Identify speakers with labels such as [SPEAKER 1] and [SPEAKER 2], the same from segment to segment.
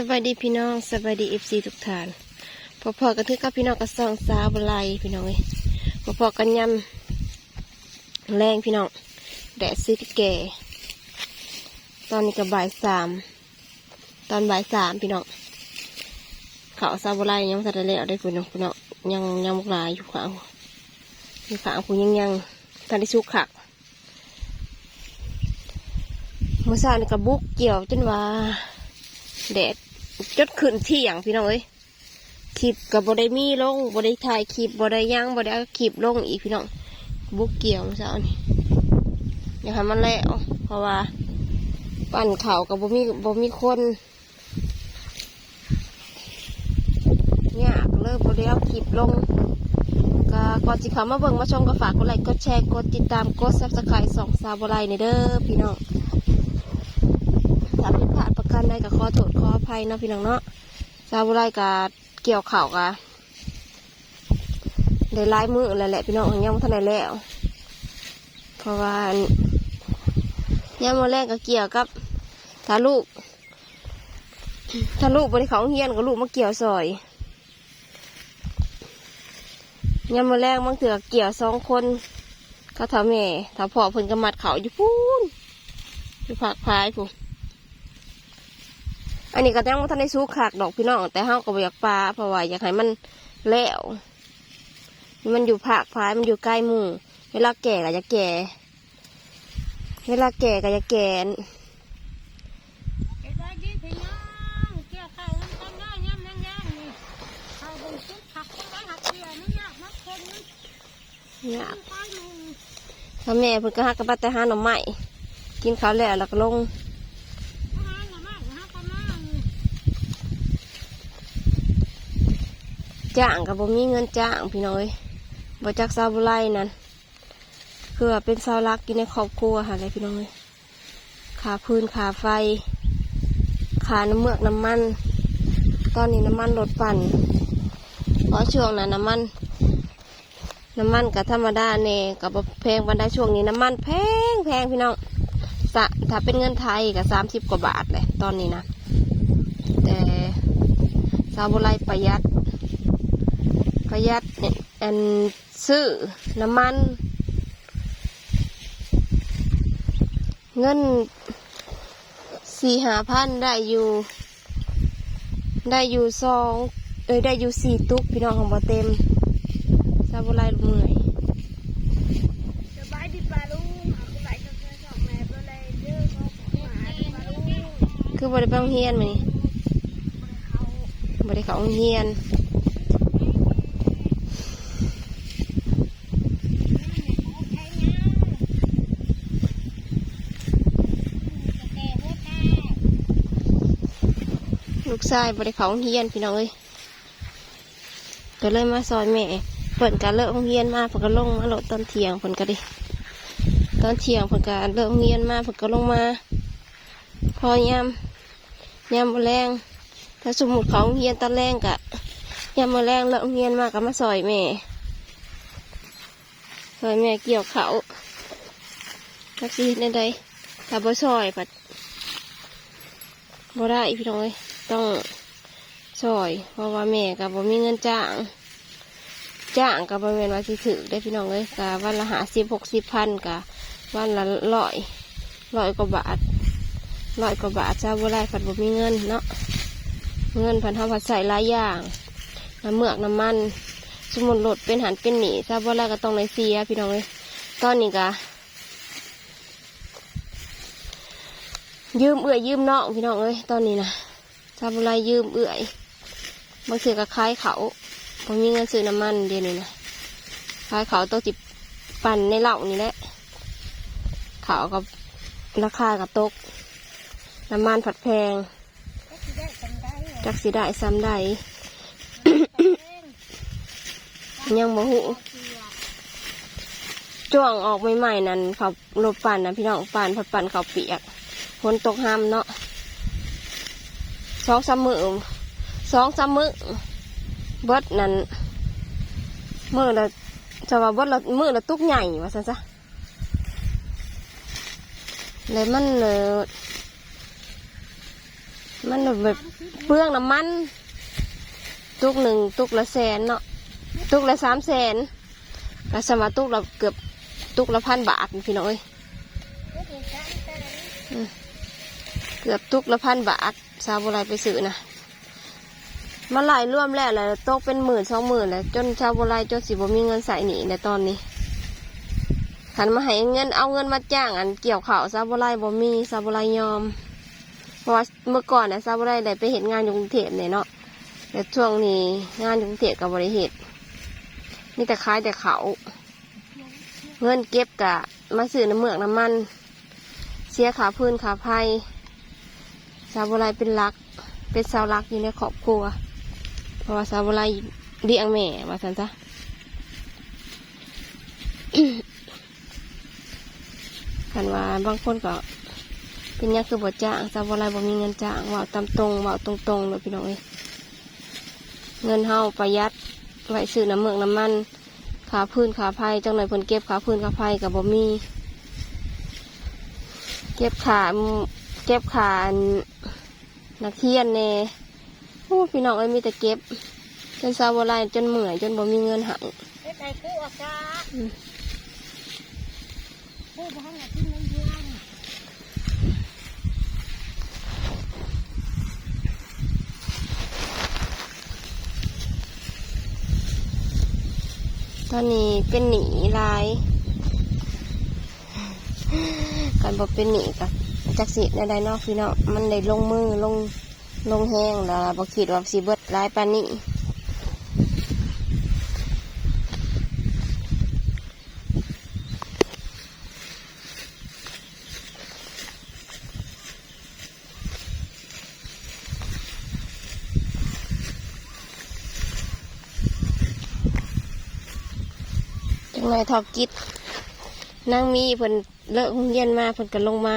[SPEAKER 1] สบายดีพี่น้องสบายดีเอฟซีทุกท่านพอพอๆกันถึงกับพี่น้องกับสองสาวบไลายพี่น้องเอ้ยพอพอๆกันยำแรงพี่น้องแดดซีกแก่ตอนนี้ก็บ่ายสามตอนบ่ายสามพี่น้องเขาวสาบไลายยังไม่ทันได้แล้วได้พี่น้องพี่น้องยังยังมุกลายอยู่ข้างอยู่ข้างผู้ยังยังทันได้สุกขักเมื่อเช้านี่ก็บุกเกี่ยวจนว่า แดดจดขึ้นที่อย่างพี่น้องเอ้ยคลิปกับบได้มีลงบได้ถ่ายคลิปบได้หยังบได้อาคลิปลงอีกพี่น้องบุกเกี่ยวมาเช้านี่อย่าให้มันแล้วเพราะว่า ปั่นเข่ากับบมีบมีคนยากเลิกบได้เอาคลิปลงก็ก่อนสิเขามาเบิ่งมาชมก็ฝากกดไลค์กดแชร์กดติดตามกดซับสไครต์สองสาวบไลในเด้อพี่น้องาดประการใดก็ขอโทษขออภัยเนาะพี่น้องเนาะซาบุไรกาเกี่ยวเข่าวกะได้หลายมือแล้วแหละพี่น้องยังไม่ทันได้แล้ว เพราะว่าย่ามมาแรกก็เกี่ยวกับถ้าลูกถ้าลูกบริเขาเฮียนกับลูกมาเกี่ยวซอยย่ามมาแรกบางเถือเกี่ยวสองคนก็ทำแม่ถ้าพ่อเพิ่นก็มัดเขาอยู่พูนอยู่ผักพายพูน อันนี้ก็ยังไม่ทันได้สู้ขากดอกพี่น้องแต่เฮาก็อยากปลาเพราะว่าอยากให้มันแล้วมันอยู่ภาคพายมันอยู่ใกล้มู่เวลาแก่ก็จะแก่ เวลาแก่ก็จะแก่
[SPEAKER 2] เนี่ยวข้าวมันต้องได้ย่ำนั่งย่ำนี่ข้าวบนซุปผัก
[SPEAKER 1] แม่เพิ่นก็หักกระปัดแต่หาหน่อไม้กินข้าวแล้วแล้วก็ลง
[SPEAKER 2] อาหารน่ะมากนะก็มากนี่
[SPEAKER 1] จ้างกับบ่มีเงินจ้างพี่น้อยบจักซาบุไรนั่นคือว่าเป็นเสาหลักกินในครอบครัวหาอะไรพี่น้องเลยขาพื้นขาไฟ ขาน้ำเมือกน้ำมัน ตอนนี้น้ำมันลดปั่นเพราะช่วงนั้นน้ำมัน น้ำมันกับธรรมดาเน่กับบ่แพงบันไดช่วงนี้น้ำมันแพงแพงพี่น้องสะถ้าเป็นเงินไทยกับสามสิบกว่าบาทเลยตอนนี้นะ แต่ซาบุไรประหยัด ประหยัดเนี่ยอันซื้อน้ำมัน เงินสี่หาพันได้อยู่ ได้อยู่สองเอ้ยได้อยู่สี่ตุกพี่น้องของบ่เต็มซาบุไรเมื่อย
[SPEAKER 2] สบายดีปลาลุงหาคนไหลก็เคยสองแม่ก็เลยเยอะก็หาปลาลุง
[SPEAKER 1] คือบ่ได้ไปโรงเรียนมานี่
[SPEAKER 2] เขา
[SPEAKER 1] บ่ได้เข้าโรงเรียน
[SPEAKER 2] ใช้งานแก่เพื่อตา
[SPEAKER 1] ลูก ชายบ่ได้เข้าโรงเรียนพี่น้องเอ้ยก็เลยมาซอยแม่เปิดการเลิกโรงเรียนมาเพิ่นก็ลงมาโลดตอนเที่ยงเพิ่นก็ดิตอนเที่ยงเพิ่นก็เลิกโรงเรียนมาเพิ่นก็ลงมา พอยามยามมื้อแรงถ้าสมมุติเขาโรงเรียนตอนแรงกะยามมื้อแรงเลิกโรงเรียนมาก็มาซอยแม่ซอยแม่เกี่ยวเขาทักซี่ในใดถ้าบ่ซอยผัดบ่ได้พี่น้องเอ้ย ต้องซอย เพราะว่าแม่กับบ่มีเงินจ้าง จ้างกับบ่แม่นว่าสิถือได้พี่น้องเอ้ยกะวันละหาสิบหกสิบพันกะวันละร้อยร้อยกว่าบาทร้อยกว่าบาทเจ้าบ่ได้ผัดบ่มีเงินเนาะเงินพันเท่าผัดใส่หลายอย่างน้ำเมือกน้ำมันสมุนหลดเป็นหันเป็นหนีจ้าบ่ได้ก็ต้องในเสียพี่น้องเลยตอนนี้กะยืมเอื่อยืมน้องพี่น้องเอ้ยตอนนี้นะ จ้าบ่ได้ยืมเอื่อยบางทีก็คล้ายเขาบ่มีเงินซื้อน้ำมันเดี๋ยวนี้นะคล้ายเขาต้องจิบปั่นในเหล่านี่แหละเขากับราคากับตก น้ำมันผัดแพง
[SPEAKER 2] จัก
[SPEAKER 1] สิได้ซ้ำได้ยังบ่หู
[SPEAKER 2] เกี่ยว
[SPEAKER 1] จ้วงออกใหม่ๆนั่นเขาลบปั่นนะพี่น้องปั่นผัดปั่นเขาเปียกฝนตกห้ามเนาะ สองสามมือสองสามมือเบิดนั่นมือละจะว่าเบิดละมือละตุกใหญ่ว่าซั่นซะเลยมันเออมันแบบเปลืองน้ำมัน ตุกหนึ่งตุกละแสนเนาะตุกละสามแสนก็สมาตุกละเกือบตุกละพันบาทพี่น้อยอ เกือบตุกละพันบาทซาบุไรไปซื้อนะมาหลายร่วมแล้วแหละตกเป็นหมื่นสองหมื่นแล้วจนชาวบุไรจนสิบมีเงินใส่หนีในตอนนี้ขันมาให้เงินเอาเงินมาจ้างอันเกี่ยวข่าวซาบุไรบ่มีซาบุไรยอมเพราะว่าเมื่อก่อนนะซาบุไรได้ไปเห็นงานกรุงเทพเนี่ยเนาะแต่ช่วงนี้งานกรุงเทพกับบริเหตุนี่แต่ขายแต่เขาเงินเก็บกะมาซื้อน้ำเมือกน้ำมัน เสียขาพื้นขาไฟ ซาบุไรเป็นหลัก เป็นสาหลักอยู่ในครอบครัว เพราะว่าซาบุไรเลี้ยงแม่ว่าสันจ้ะกันว่าบางคนก็เป็นยังคือบ่จ้างซาบุไรบ่มีเงินจ้างเว่าตามตรงเว่าตรงๆเลยพี่น้องเอ้ยเงินเฮาประหยัดไว้ซื้อน้ำเมือกน้ำมันขาพื้นขาไฟจังหน่อยเพิ่นเก็บขาพื้นขาไฟกับบ่มี เก็บขา เก็บขานนักเทียนแน่โอ้พี่น้องเอ้ยมีแต่เก็บ จนซาบลายจนเหมื่อยจนบ่มีเงินหาย
[SPEAKER 2] ไอ้ไก่คู่อากาศ
[SPEAKER 1] อืม
[SPEAKER 2] คู่บ้านไหนที่ไม่เยี่ยม
[SPEAKER 1] ตอนนี้เป็นหนีลายการบอกเป็นหนีกับ จักสิในใดเนอกพี่เนาะมันได้ลงมือลงลงแห้งแล้วบอกคิดว่าสิเบิดหลายปานนี้จังไรทอกิดนั่งมีเพิ่นเลิกโรงเรียนมาเพิ่นก็ลงมา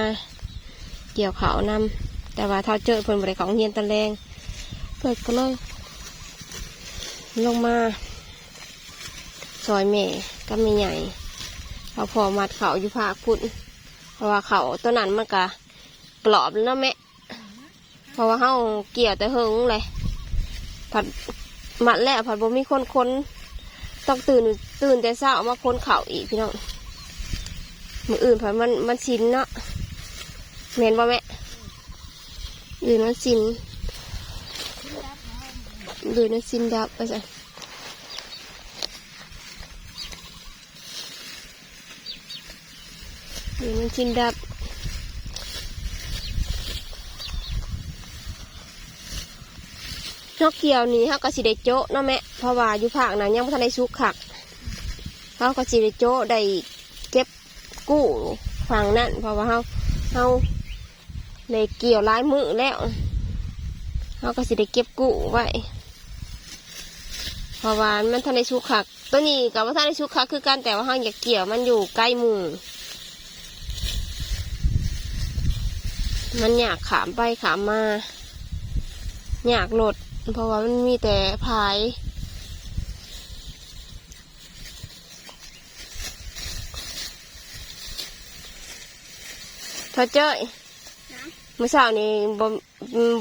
[SPEAKER 1] เกี่ยวเขาวนำแต่ว่าเท่าเจอเพิ่นบริของโรงเรียนตะแรงเพิ่นก็เลยลงมาซอยแม่ก็ไม่ใหญ่เอาพอมัดเขาอยู่ภาคพุ่นเพราะว่าเขาตัวนั้นมันก็กรอบแล้วเนะแม่เพราะว่าเฮาเกี่ยวแต่เฮงเลยผัดมัดแล้วผัดบ่มีคนคนต้องตื่นตื่นแต่เช้ามาค้นเขาอีกพี่น้องมืออื่นเพราะมันมันชินเนาะ เมนบ่แม่อื่นมันชินอื่นมันชินดับไปจ้ะอื่นมันชินดับนกเกี่ยวนี้เขาก็สิได้โจ๊ะเนาะแม่เพราะว่าอยู่ภาคนั้นยังไม่ทันได้สุกขักเขาก็สิได้โจ๊ะได้เก็บกู้ฝั่งนั้นเพราะว่าเขาเขา ได้เกี่ยวลายมือแล้วเขาก็สิได้เก็บกู้ไว้เพราะว่ามันทันได้สุกขัก ตัวนี้กับว่าทันได้สุกขักคือกันแต่ว่าเขาอยากเกี่ยวมันอยู่ใกล้มู่มันอยากขามไปขามมา อยากหลด เพราะว่ามันมีแต่พายเธอเจ้ย เมื่อเช้านี้บ่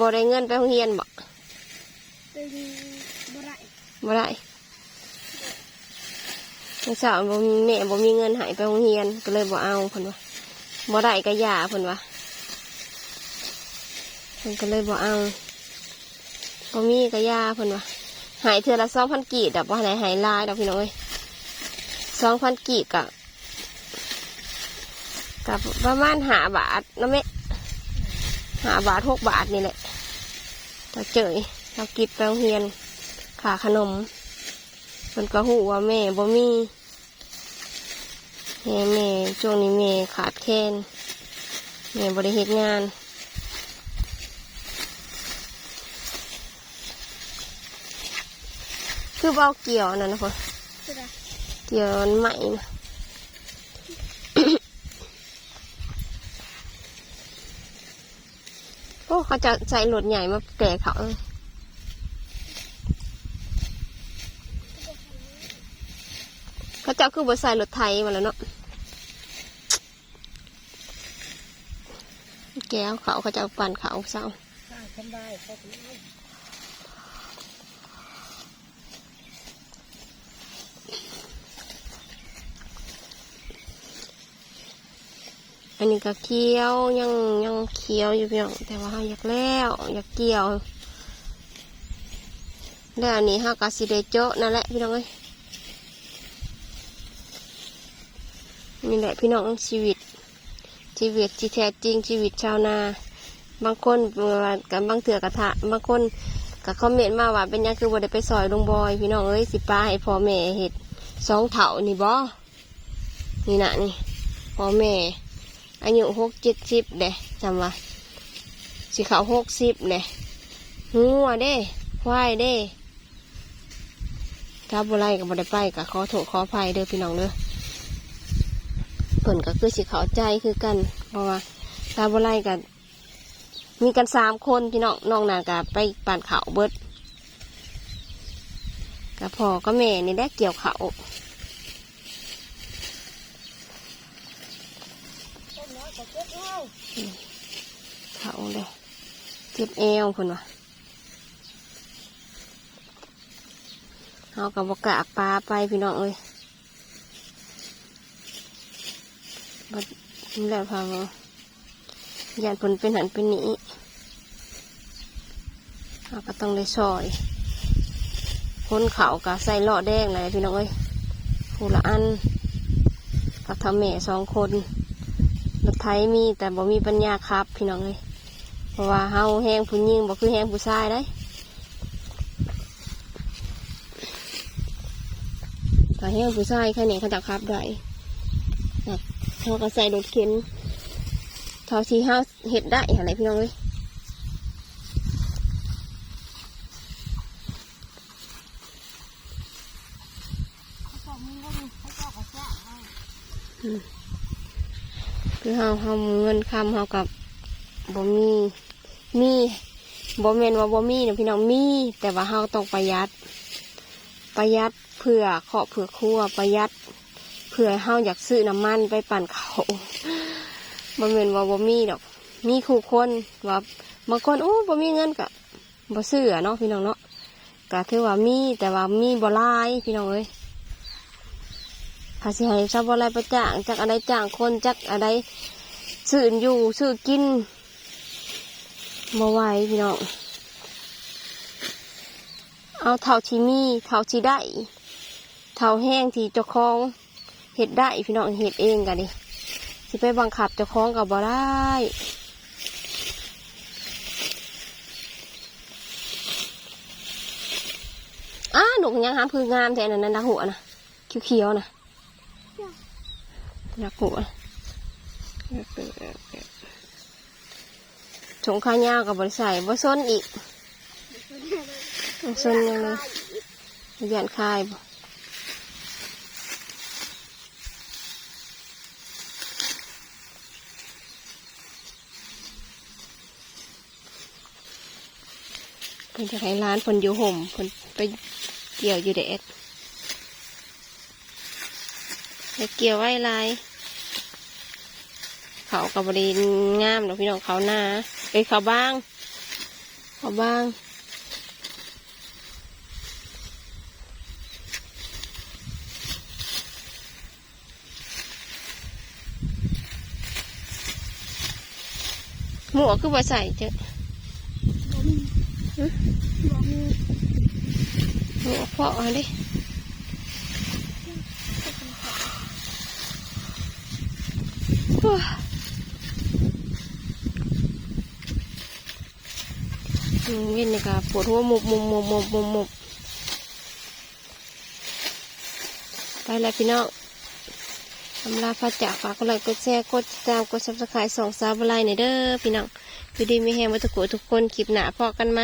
[SPEAKER 1] บ่ได้เงินไปโรงเรียนบ่
[SPEAKER 2] เป็นบ่ไร
[SPEAKER 1] บ่ได้เมื่อเช้าบ่แม่บ่มีเงินใหายไปโรงเรียนก็เลยบ่เอาเพิ่นว่าบ่ได้ก็ย่าเพิ่นว่าเพิ่นก็เลยบ่เอาบ่มีก็ย่าเพิ่นว่าหายเทือละสองพันกีดอกบ่ไหนหายลายดอกพี่น้องเอ้ยสองพันกีบกะกับประมาณหาบาทนะแม่ หาบาทหกบาทนี่แหละเราเจอเรากิบไปโรงเรียนขาขนมมันก็หูว่าแม่บ่มีแม่แม่ช่วงนี้แม่ขาดแคลนแม่บริเหตุงานคือเบาเกี่ยวนั่นนะคน
[SPEAKER 2] คืออะไร
[SPEAKER 1] เกี่ยวมันใหม่นะ โอ้ เขาจะใส่รถใหญ่มาแก่เขาเขาเจ้าคือบใส่รถไทยมาแล้วเนาะแก้วเขาเขาจะปั่นเขาเศร้า
[SPEAKER 2] สบาย อั
[SPEAKER 1] นนี้ก็เคี้ยวยังยังเคี้ยวอยู่พี่น้องแต่ว่าอยากแล้วอยากเกี่ยวแล้วอันนี้เฮากะสิได้โจะนั่นแหละพี่น้องเอ้ยนี่แหละพี่น้องชีวิต ชีวิตที่แท้จริงชีวิตชาวนา บางคนกับบางเถื่อกระทะบางคนก็คอมเมนต์มาว่าเป็นยังคือบ่ได้ไปซอยลุงบอย พี่น้องเอ้ยสิป้าให้พ่อแม่เห็ดสองเถานี่บ่นี่นะนี่พ่อแม่ อายุหกเจ็ดสิบเด้จำว่าสิเขาวหกสิบเด้หัวเด้ควายเด้ถ้าบ่ไรก็บ่ได้ไปก็ขอโทษขออภัยเด้อพี่น้องเด้อเพิ่นก็คือสิเข้าใจคือกันเพราะว่าถ้าบ่ไรก็มีกันสามคนพี่น้องน้องนากะไปปั่นเขาเบิดกับพ่อก็แม่นี่ได้เกี่ยวเขาว
[SPEAKER 2] ต้นน้อยก็เจ็บแล้ว
[SPEAKER 1] เขาเลยเจ็บเอวคนวะเอากับบกะปลาไปพี่น้องเอ้ยบัดนี่แหละพามาญาติผลเป็นหันเป็นหนีเราก็ต้องได้ซอยคนเขากะใส่ลาะแดงเลยพี่น้องเอ้ยผู้ละอันกับทำแม่สองคน รถไทยมีแต่บ่มีปัญญาครับ พี่น้องเอ้ยเพราะว่าเฮาแห้งผู้หญิงบ่คือแห้งผู้ชายได้ถ้าแห้งผู้ชายแค่นี้เขาจะขับได้เขาก็ใส่รถเข็นเท่าที่เฮาเฮ็ดได้อะไรพี่น้องเอ้ย
[SPEAKER 2] อกมึ
[SPEAKER 1] คือเฮาเฮาเงินคำเฮากับบ่มีมีบ่แม่นว่าบ่มีนะพี่น้องมีแต่ว่าเฮาต้องประหยัด ประหยัดเพื่อขอบเพื่อครัวประหยัดเพื่อเฮาอยากซื้อน้ำมันไปปั่นเขาบ่แม่นว่าบ่มีดอก มีคู่คนว่าบางคนโอ้บ่มีเงินก็บ่ซื้ออเนาะพี่น้องเนาะก็ถือว่ามีแต่ว่ามีบ่ลายพี่น้องเอ้ย ภาษีให้ชาวบ้านไรประจ้างจากอะไรจ้างคนจากอะไรซื้ออยู่ซื้อกินมาไหวพี่น้องเอาเท่าที่มีเท่าที่ได้เท่าแห้งที่เจ้าของเห็ดได้พี่น้องเห็ดเองกันดิสิไปบังคับเจ้าของกับบ่ได้อ้าหนูยังหาพื้นงามแต่อันนั้นนะหัวนะเขียวๆนะ อยากหัวชงข้าวยาวกับบริษัทบ่ส้นอีกบ่ส้นยังเลยยันคายบ่เพิ่นจะให้ร้านเพิ่นอยู่ห่มเพิ่นไปเกี่ยวอยู่แดด ไปเกี่ยวไว้ลายเขากับบริงามเนาะพี่น้องเขาหน้าเอ้ยเขาบ้าง เขาบ้างหมวกคือบ่ใส่เจ้ะ
[SPEAKER 2] บ่มีบ่มี
[SPEAKER 1] หมวกเพาะเอาดิโอ้ยอืม เว้นนี่ก็ปวดหัวมุบมุบมุบมุบมุบมุบไปแล้วพี่น้องทำลาพระจากฝากกดไลค์กดแชร์กดติดตามกดซับสไครต์สองสาวบไลในเด้อพี่น้องคือดีมีแหงวัตถุทุกคนคลิปหนาพอกันไหม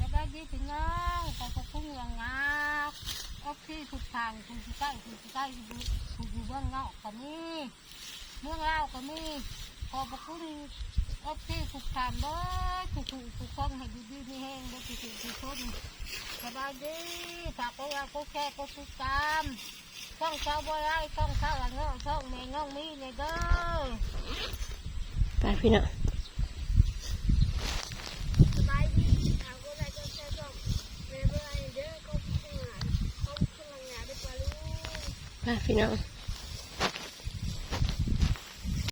[SPEAKER 2] สบายดีพี่น้องขอบพระคุณอย่างงามออกที่ทุกทางคุณที่ใกล้คุณที่ใกล้คุณอยู่เมืองนอกก็มี เมื่อเล่าก็มีขอบคุณออฟที่สุขสันเด้อสุขสุขคงให้ดีที่แห้งเด้อสุสุขคนสบายดีฝากก็ว่าก็แค่ก็สุขตาช่องเช้าบ่ได้ช่องเช้าหลังเงาช่องแม่งงมีเลยเด้อ
[SPEAKER 1] ไปพี่น้องพี่น้อง